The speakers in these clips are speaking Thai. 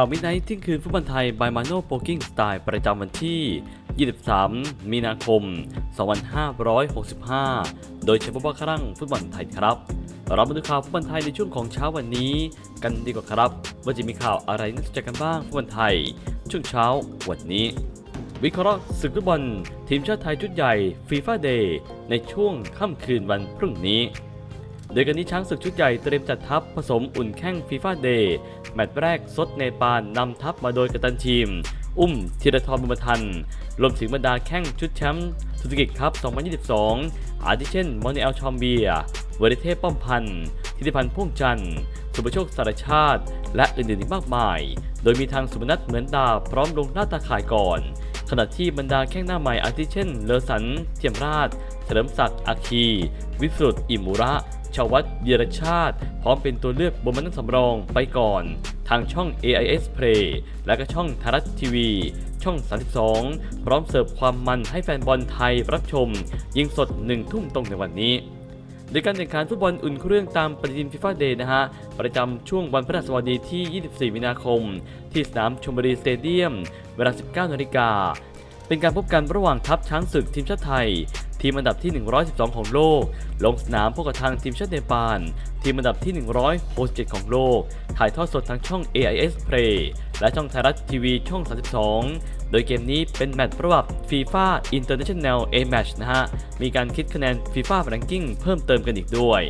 ข่าวมิดไนท์ที่คืนฟุตบอลไทยบายมาโนโปกิ้งสไตล์ประจำวันที่ 23 มีนาคม 2565 โดยเฉพาะครั้งฟุตบอลไทยครับ เรามาดูข่าวฟุตบอลไทยในช่วงของเช้าวันนี้ กันดีกว่าครับ ว่าจะมีข่าวอะไรน่าสนใจกันบ้างฟุตบอลไทย ช่วงเช้าวันนี้ วิเคราะห์ศึกฟุตบอล ทีมชาติไทยชุดใหญ่ฟีฟ่าเดย์ในช่วงค่ำคืนวันพรุ่งนี้ โดยกันนี้ช้างศึกชุดใหญ่เตรียมจัดทัพผสมอุ่นแข้งฟีฟ่าเดย์แมตช์แรกซดเนปาลนำทัพมาโดยกัตันทีม อุ้มธีรทรบุญมาทัน รวมถึงบรรดาแข้งชุดแชมป์สุสกิครับ 2022 อาทิเช่น มอนิเอลชอมเบีย เวริเทพป้อมพันธ์ธิติพันธ์พ่วงจันทร์สุประโชคสารชาติ และอื่นๆอีกมากมาย โดยมีทางสุพนัทเหมือนดาพร้อมลงหน้าตาข่ายก่อน ขณะที่บรรดาแข้งหน้าใหม่อาทิเช่น เลอสัน เทียมราช เฉลิมศักดิ์อาคี วิสุทธ์อิมุระ ชาววัฒน์เยรชาติ พร้อมเป็นตัวเลือกบนมานั่งสำรองไปก่อน ทางช่อง AIS Play และก็ช่องทารัตทีวีช่อง 32 พร้อมเสิร์ฟความมันให้แฟนบอลไทยรับชม ยิงสด 1 ทุ่มตรงในวันนี้โดยการแข่งขันฟุตบอลอุ่นเครื่องตามปฏิทินฟีฟ่าเดย์นะฮะ ประจำช่วงวันพฤหัสบดีที่ 24 มีนาคม ที่สนามชมบุรีสเตเดียม เวลา 19 นาฬิกา เป็นการพบกันระหว่างทัพช้างศึกทีมชาติไทย ทีมอันดับที่ 112 ของโลก ลงสนามพบกับทางทีมชาติเนปาลทีมอันดับที่ 167 ของโลก ถ่ายทอดสดทางช่อง AIS Play และช่องไทยรัฐทีวีช่อง 32 โดยเกมนี้เป็นแมตช์ประว่าง FIFA International A Match นะฮะ มีการคิดคะแนน FIFA Ranking เพิ่มเติมกันอีกด้วย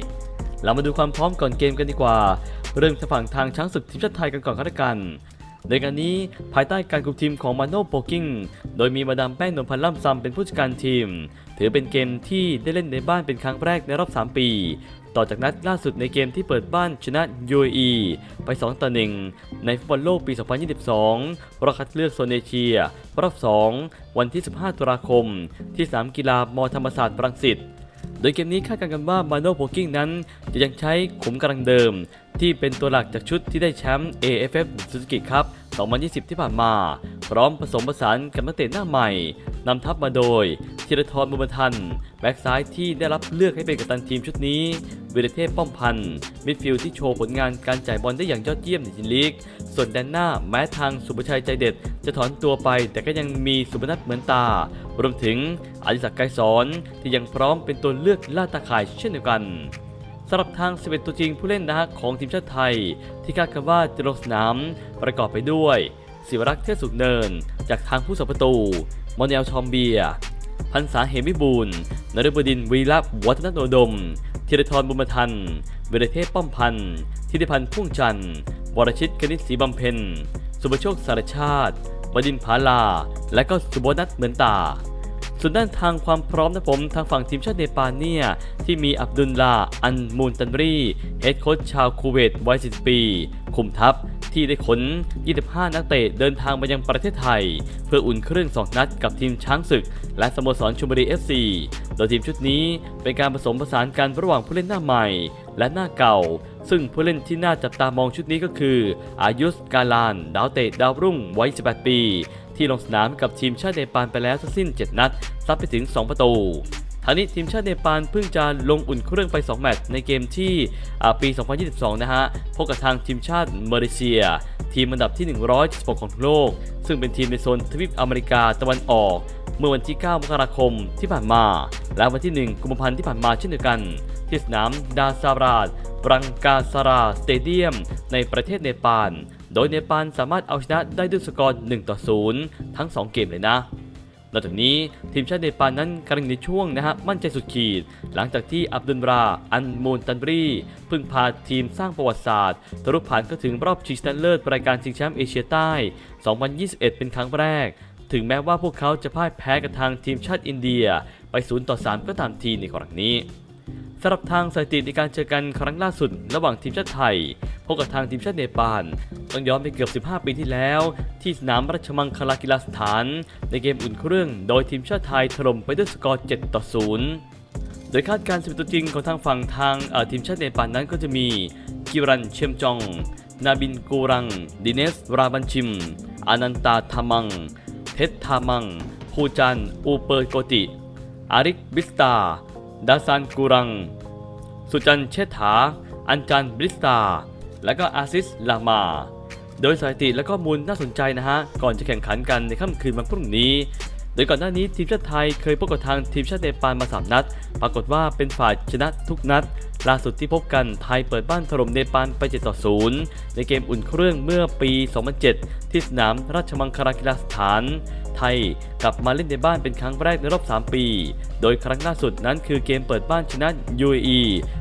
เรามาดูความพร้อมก่อนเกมกันดีกว่า เริ่มจากฝั่งทางช้างศึกทีมชาติไทยกันก่อนก็แล้วกัน โดยการนี้ภายใต้การคุมทีมของมาโนโปกิ้งโดยมีมาดามแป้งนวลพันธ์ล่ำซำเป็นผู้จัดการทีม ถือเป็นเกมที่ได้เล่นในบ้านเป็นครั้งแรกในรอบ 3 ปี ต่อจากนัดล่าสุดในเกมที่เปิดบ้านชนะ UAE ไป 2 ต่อ 1 ในฟุตบอลโลกปี 2022 รอบคัดเลือกโซนเอเชีย รอบ 2 วันที่ 15 ตุลาคม ที่สนามกีฬามอธรรมศาสตร์รังสิต โดยเกมนี้คาดการณ์กันว่ามาโนโพกิ้งนั้นจะยังใช้ขุมกำลังเดิม ที่เป็นตัวหลักจากชุดที่ได้แชมป์ AFF Suzuki Cup 2020 ที่ผ่านมา พร้อมผสมผสานกับนักเตะหน้าใหม่นำทัพมาโดยธีรทรบุญมาทัน แบ็กซ้ายที่ได้รับเลือกให้เป็นกัปตันทีมชุดนี้วิรเทพป้อมพันธ์มิดฟิลด์ที่โชว์ผลงานการจ่ายบอลได้อย่างยอดเยี่ยมในทีมลีก ส่วนแดนหน้าแม้ทางสุภชัยใจเด็ด จะถอนตัวไปแต่ก็ยังมีสุพนัทเหมือนตา รวมถึงอดิศักดิ์ไกรสอนที่ยังพร้อมเป็นตัวเลือกล่าตาข่ายเช่นเดียวกันสำหรับทาง 11 ตัวจริงผู้เล่นนะฮะของทีมชาติไทย ที่คาดกันว่าจะลงสนามประกอบไปด้วย ศิวรักษ์เทพสุขเนิน จากทางผู้สัประตู มอนเอลชอมเบีย พันษาเหมิบูลนฤบดินวีระวัฒนโนดมธีรทรบุญมาทันเวรเทพป้อมพันธ์ธิติพันธ์พ่งจันทร์วรชิตกนิษฐ์ศรีบำเพ็ญ สุประโชคสารชาติ บดินทร์ผาลา และก็สุโบนัทเหมือนตา ส่วนด้านทางความพร้อมนะผมทางฝั่งทีมชาติเนปาลเนี่ยที่มีอับดุลลาอันมูนตันรีเฮดโค้ชชาวคูเวตวัย10ปี คุมทัพที่ได้ขน 25 นักเตะเดินทางมายังประเทศไทย เพื่ออุ่นเครื่อง 2 นัดกับทีมช้างศึก และสโมสรชุมบุรี FC โดยทีมชุดนี้เป็นการผสมผสานกันระหว่างผู้เล่นหน้าใหม่ และหน้าเก่า ซึ่งผู้เล่นที่น่าจับตามองชุดนี้ก็คือ อายุสกาลาน ดาวเตะดาวรุ่งวัย 18 ปี ที่ลงสนามกับทีมชาติเนปาลไปแล้วทั้งสิ้น 7 นัด ซัดไปถึง 2 ประตูทางนี้ทีมชาติเนปาลเพิ่งจะลงอุ่นเครื่องไป 2 แมตช์ในเกมที่ปี 2022 นะฮะ พบกับทางทีมชาติมาเลเซีย ทีมอันดับที่ 176 ของโลก ซึ่งเป็นทีมในโซนทวีปอเมริกาตะวันออก เมื่อวันที่ 9 มกราคมที่ผ่านมา และวันที่ 1 กุมภาพันธ์ที่ผ่านมาเช่นเดียวกัน ที่สนามดาซาราดปรังกาซาราสเตเดียม ในประเทศเนปาล โดยเนปาลสามารถเอาชนะได้ด้วยสกอร์1ต่อ0ทั้ง 2 เกมเลยนะนอกจากนี้ทีมชาติเนปาลนั้นกำลังในช่วงนะฮะมั่นใจสุดขีด หลังจากที่อับดุลรา อันมูนตันบรีเพิ่งพาทีมสร้างประวัติศาสตร์ทะลุผ่านเข้าถึงรอบชิงชนะเลิศรายการชิงแชมป์เอเชียใต้ 2021 เป็นครั้งแรก ถึงแม้ว่าพวกเขาจะพ่ายแพ้กับทางทีมชาติอินเดียไป 0 ต่อ 3 ก็ตามทีในครั้งนี้ สำหรับทางสถิติในการเจอกันครั้งล่าสุด ระหว่างทีมชาติไทย พบกับทางทีมชาติเนปาลต้องย้อนไปเกือบ 15 ปีที่แล้ว ที่สนามราชมังคลากีฬาสถาน ในเกมอุ่นเครื่อง โดยทีมชาติไทยถล่มไปด้วยสกอร์7ต่อ0โดยคาดการณ์สิบตัวจริงของทางฝั่งทางทีมชาติเนปาลนั้นก็จะมีกิรันเชมจอง นาบินกูรัง ดิเนส ราบันชิม อานันตาทามัง เทสทามัง ภูจัน อูเปอร์โกติ อาริกบิสตา ดาซันกูรัง สุจันเชษฐา อันจันบริสตา และก็อาซิสลามา โดยสถิติและข้อมูลน่าสนใจนะฮะ ก่อนจะแข่งขันกันในค่ำคืนวันพรุ่งนี้ โดยก่อนหน้านี้ทีมชาติไทยเคยพบกับทางทีมชาติเนปาลมา 3 นัด ปรากฏว่าเป็นฝ่ายชนะทุกนัด ล่าสุดที่พบกันไทยเปิดบ้านถล่มเนปาลไป7ต่อ0ในเกมอุ่นเครื่องเมื่อปี 2007 ที่สนามราชมังคลากีฬาสถาน ไทย กลับมาเล่นในบ้านเป็นครั้งแรกในรอบ 3 ปี โดยครั้งล่าสุดนั้นคือเกมเปิดบ้านชนะ UAE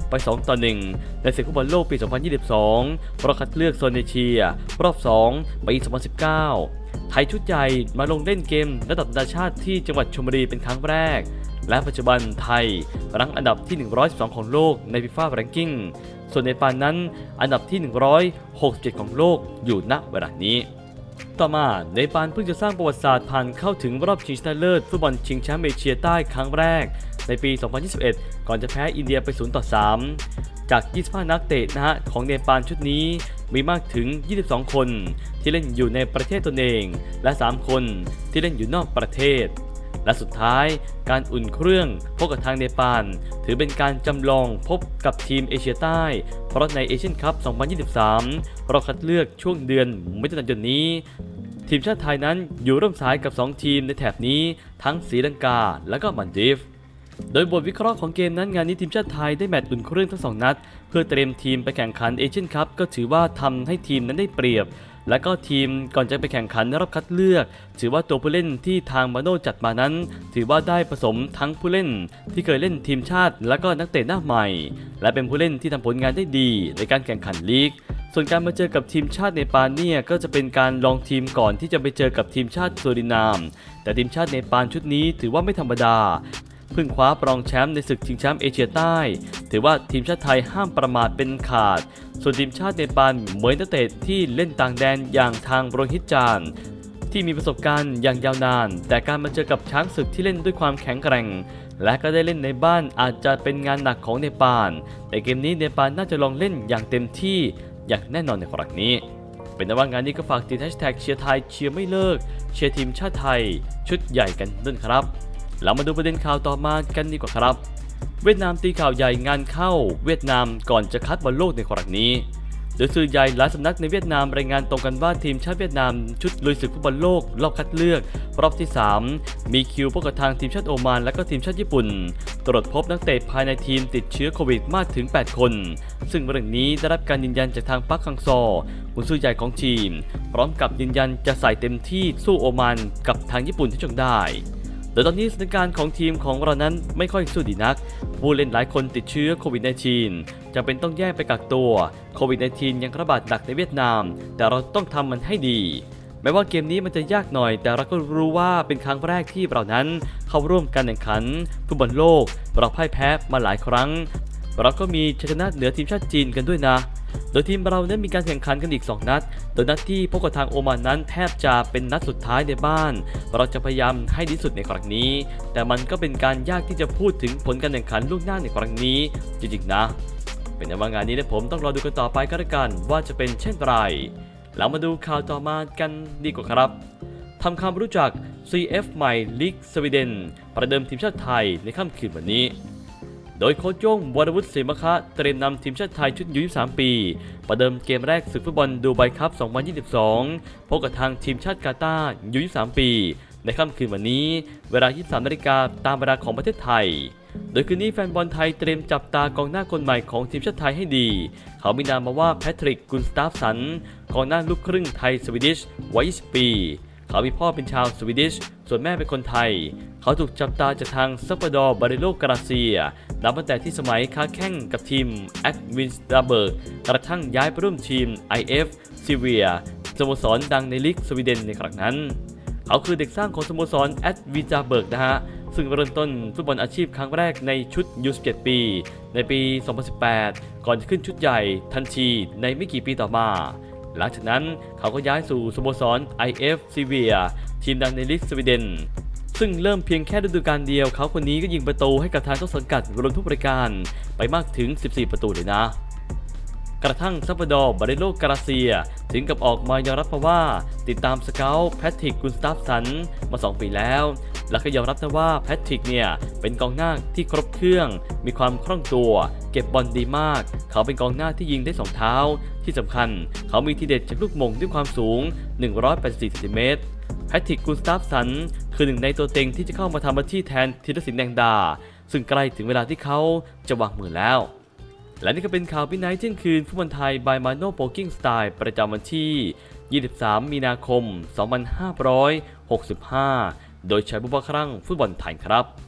ไป 2 ต่อ 1 ในศึกฟุตบอลโลกปี 2022รอบคัดเลือกโซนเอเชีย รอบ 2 ปี 2019 ไทยชุดใหญ่มาลงเล่นเกมระดับนานาชาติที่จังหวัดชลบุรีเป็นครั้งแรก และปัจจุบันไทยรั้งอันดับที่ 112 ของโลกใน FIFA Ranking ส่วนในปานนั้นอันดับที่ 167 ของโลกอยู่ณเวลานี้ ต่อมาในปานเพิ่งจะสร้างประวัติศาสตร์ผ่านเข้าถึงรอบชิงชนะเลิศฟุตบอลชิงแชมป์เอเชียใต้ครั้งแรก ในปี 2021 ก่อนจะแพ้อินเดียไป 0 ต่อ 3 จาก 25 นักเตะนะฮะของเนปาลชุดนี้มีมากถึง 22 คนที่เล่นอยู่ในประเทศตนเอง และ 3 คนที่เล่นอยู่นอกประเทศ และสุดท้ายการอุ่นเครื่องพบกับทางเนปาลถือเป็นการจำลองพบกับทีมเอเชียใต้ เพราะในเอเชียนคัพ 2023 เราคัดเลือกช่วงเดือนมิถุนายนนี้ ทีมชาติไทยนั้นอยู่ร่วมสายกับ 2 ทีมในแถบนี้ ทั้งศรีลังกาและก็มันดีฟโดยบทวิเคราะห์ของเกมนั้นงานนี้ทีมชาติไทยได้แมตช์อุ่นเครื่องทั้งสองนัด เพื่อเตรียมทีมไปแข่งขันเอเชียนคัพก็ถือว่าทำให้ทีมนั้นได้เปรียบ และก็ทีมก่อนจะไปแข่งขันรอบคัดเลือก ถือว่าตัวผู้เล่นที่ทางมาโน่จัดมานั้น ถือว่าได้ผสมทั้งผู้เล่นที่เคยเล่นทีมชาติ และก็นักเตะหน้าใหม่ และเป็นผู้เล่นที่ทำผลงานได้ดีในการแข่งขันลีกส่วนการมาเจอกับทีมชาติเนปาลเนี่ยก็จะเป็นการลองทีมก่อนที่จะไปเจอกับทีมชาติซูรินาม แต่ทีมชาติเนปาลชุดนี้ถือว่าไม่ธรรมดา เพิ่งคว้าปรองแชมป์ในศึกชิงแชมป์เอเชียใต้ ถือว่าทีมชาติไทยห้ามประมาทเป็นขาด ส่วนทีมชาติเนปาลเหมือนนักเตะที่เล่นต่างแดนอย่างทางโรฮิตจานที่มีประสบการณ์อย่างยาวนาน แต่การมาเจอกับช้างศึกที่เล่นด้วยความแข็งแกร่ง และก็ได้เล่นในบ้านอาจจะเป็นงานหนักของเนปาลแต่เกมนี้เนปาลน่าจะลองเล่นอย่างเต็มที่อย่างแน่นอนในครั้งนี้ เป็นนว่างานนี้ก็ฝากติดแฮชแท็กเชียร์ไทยเชียร์ไม่เลิก เชียร์ทีมชาติไทย ชุดใหญ่กันด้วยครับ เรามาดูประเด็นข่าวต่อมากันดีกว่าครับ เวียดนามตีข่าวใหญ่งานเข้า เวียดนามก่อนจะคัดบอลโลกในครั้งนี้โดยสื่อใหญ่หลายสำนักในเวียดนามรายงานตรงกันว่าทีมชาติเวียดนามชุดลุยศึกฟุตบอลโลก รอบคัดเลือก รอบที่ 3 มีคิวพบกับทางทีมชาติโอมานและก็ทีมชาติญี่ปุ่น ตรวจพบนักเตะภายในทีมติดเชื้อโควิดมากถึง 8 คน ซึ่งเรื่องนี้ได้รับการยืนยันจากทางปักคังซอผู้สื่อใหญ่ของทีม พร้อมกับยืนยันจะใส่เต็มที่สู้โอมานกับทางญี่ปุ่นที่จงได้ โดยตอนนี้สถานการณ์ของทีมของเรานั้นไม่ค่อยสู้ดีนัก ผู้เล่นหลายคนติดเชื้อโควิด -19 จะเป็นต้องแยกไปกักตัว โควิด -19 ยังระบาดหนักในเวียดนาม แต่เราต้องทำมันให้ดีแม้ว่าเกมนี้มันจะยากหน่อย แต่เราก็รู้ว่าเป็นครั้งแรกที่เรานั้น เข้าร่วมการแข่งขันฟุตบอลโลก เราพ่ายแพ้มาหลายครั้ง เราก็มีชัยชนะเหนือทีมชาติจีนกันด้วยนะ โดยทีมเรานั้นมีการแข่งขันกันอีก 2 นัด โดยนัดที่พบกับทางโอมานนั้นแทบจะเป็นนัดสุดท้ายในบ้าน เราจะพยายามให้ดีสุดในครั้งนี้ แต่มันก็เป็นการยากที่จะพูดถึงผลการแข่งขันล่วงหน้าในครั้งนี้ จริงๆนะ เป็นว่างานนี้นะผมต้องรอดูกันต่อไปก็แล้วกันว่าจะเป็นเช่นไรแล้วมาดูข่าวต่อมากันดีกว่าครับทำความรู้จัก CF ใหม่ลีกสวีเดน ประเดิมทีมชาติไทยในค่ำคืนวันนี้ โดยโค้ชโย่งวรวุฒิศรีมะคะเตรียมนำทีมชาติไทยชุดยู23ปี ประเดิมเกมแรกศึกฟุตบอลดูไบคัพ 2022 พบกับทางทีมชาติกาตาร์ยู23ปี ในค่ำคืนวันนี้ เวลา 23นาฬิกาตามเวลาของประเทศไทย โดยคืนนี้แฟนบอลไทยเตรียมจับตากองหน้าคนใหม่ของทีมชาติไทยให้ดี เขามีนามมาว่าแพทริกกุนสตาฟสันกองหน้าลูกครึ่งไทยสวีดิชวัย20ปีเขามีพ่อเป็นชาวสวีดิช ส่วนแม่เป็นคนไทย เขาถูกจับตาจากทางซัปปดอร์บาริโลกราเซีย นับตั้งแต่ที่สมัยค้าแข่งกับทีมแอดวินสตาเบิร์กกระทั่งย้ายไปร่วมทีม IF ซีเวียสโมสรดังในลีกสวีเดนในครั้งนั้น เขาคือเด็กสร้างของสโมสรแอดวินสตาเบิร์กนะฮะ ซึ่งเริ่มต้นฟุตบอลอาชีพครั้งแรกในชุด U17 ปี ในปี 2018 ก่อนจะขึ้นชุดใหญ่ทันทีในไม่กี่ปีต่อมา หลังจากนั้นเขาก็ย้ายสู่สโมสร IF ซีเวียทีมดังในลีกสวีเดน ซึ่งเริ่มเพียงแค่ฤดูกาลเดียวเขาคนนี้ก็ยิงประตูให้กับทางต้นสังกัดรวมทุกประการไปมากถึง 14 ประตูเลยนะ กระทั่งซัปปาดอร์บาริโลกราเซีย ถึงกับออกมายอมรับมาว่า ติดตามสเกลแพทริกกุนสตาฟสันมา 2 ปีแล้ว แล้วก็ยอมรับนะว่าแพทริกเนี่ยเป็นกองหน้าที่ครบเครื่อง มีความคล่องตัว เก็บบอลดีมาก เขาเป็นกองหน้าที่ยิงได้สองเท้า ที่สำคัญ เขามีทีเด็ดจากลูกมงด้วยความสูง 184เซนติเมตรแพทริกกูสตาฟสันคือหนึ่งในตัวเต็งที่จะเข้ามาทำหน้าที่แทนธีรศิลป์แดงดา ซึ่งใกล้ถึงเวลาที่เขาจะวางมือแล้วและนี่ก็เป็นข่าววินัยเที่ยงคืนฟุตบอลไทย by Mano Poking Style ประจำวันที่ 23 มีนาคม 2565 โดยใช้บุพครั่งฟุตบอลไทยครับ